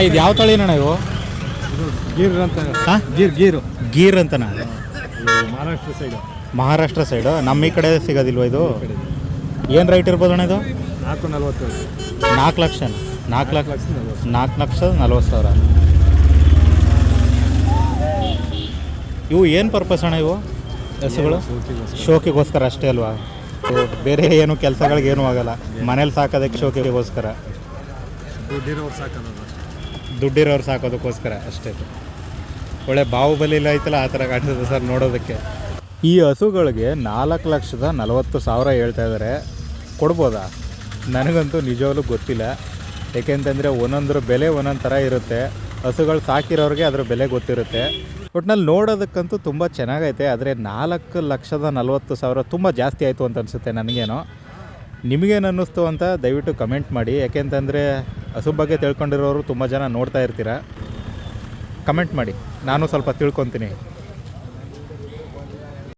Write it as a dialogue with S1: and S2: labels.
S1: ಅಣ್ಣ ಇದು ಯಾವ ತಳಿನಣ್ಣ ಇವು
S2: ಗೀರ್ ಅಂತ.
S1: ಹಾ?
S2: ಗೀರ್ ಗೀರು.
S1: ಗೀರ್ ಅಂತನ?
S2: ಮಹಾರಾಷ್ಟ್ರ ಸೈಡ್
S1: ಮಹಾರಾಷ್ಟ್ರ ಸೈಡು ನಮ್ಮ ಈ ಕಡೆ ಸಿಗೋದಿಲ್ವ ಇದು? ಏನು ರೈಟ್ ಇರ್ಬೋದು ಅಣ್ಣ ಇದು?
S2: ನಾಲ್ಕು ನಲ್ವತ್ತು.
S1: ನಾಲ್ಕು ಲಕ್ಷ ನಾಲ್ಕು ಲಕ್ಷ ನಾಲ್ಕು ಲಕ್ಷ ನಲ್ವತ್ತು ಸಾವಿರ. ಇವು ಏನು ಪರ್ಪಸ್ ಅಣ್ಣ ಇವು? ಹಸುಗಳು ಶೋಕಿಗೋಸ್ಕರ. ಅಷ್ಟೇ ಅಲ್ವಾ? ಬೇರೆ ಏನು ಕೆಲಸಗಳಿಗೆ ಏನೂ ಆಗಲ್ಲ. ಮನೇಲಿ ಸಾಕೋದಕ್ಕೆ ಶೋಕಿಗೋಸ್ಕರ.
S2: ದುಡ್ಡಿರೋರು ಸಾಕೋದು
S1: ಸಾಕೋದಕ್ಕೋಸ್ಕರ ಅಷ್ಟೇ. ಒಳ್ಳೆ ಬಾಹುಬಲಿ ಇಲ್ಲ ಐತಲ್ಲ ಆ ಥರ ಕಾಣಿಸುತ್ತೆ ಸರ್ ನೋಡೋದಕ್ಕೆ. ಈ ಹಸುಗಳಿಗೆ ನಾಲ್ಕು ಲಕ್ಷದ ನಲವತ್ತು ಸಾವಿರ ಹೇಳ್ತಾ ಇದ್ದಾರೆ ಕೊಡ್ಬೋದಾ? ನನಗಂತೂ ನಿಜವಾಗ್ಲೂ ಗೊತ್ತಿಲ್ಲ. ಏಕೆಂತಂದರೆ ಒಂದೊಂದ್ರ ಬೆಲೆ ಒಂದೊಂದು ಥರ ಇರುತ್ತೆ. ಹಸುಗಳು ಸಾಕಿರೋರಿಗೆ ಅದರ ಬೆಲೆ ಗೊತ್ತಿರುತ್ತೆ. ಒಟ್ನಲ್ಲಿ ನೋಡೋದಕ್ಕಂತೂ ತುಂಬ ಚೆನ್ನಾಗೈತೆ. ಆದರೆ ನಾಲ್ಕು ಲಕ್ಷದ ನಲವತ್ತು ಸಾವಿರ ತುಂಬ ಜಾಸ್ತಿ ಆಯಿತು ಅಂತ ಅನಿಸುತ್ತೆ ನನಗೇನೋ. ನಿಮಗೇನು ಅನ್ನಿಸ್ತು ಅಂತ ದಯವಿಟ್ಟು ಕಮೆಂಟ್ ಮಾಡಿ. ಯಾಕೆಂತಂದರೆ ಹಸು ಬಗ್ಗೆ ತಿಳ್ಕೊಂಡಿರೋರು ತುಂಬ ಜನ ನೋಡ್ತಾ ಇರ್ತೀರ? ಕಮೆಂಟ್ ಮಾಡಿ. ನಾನು ಸ್ವಲ್ಪ ತಿಳ್ಕೊತೀನಿ.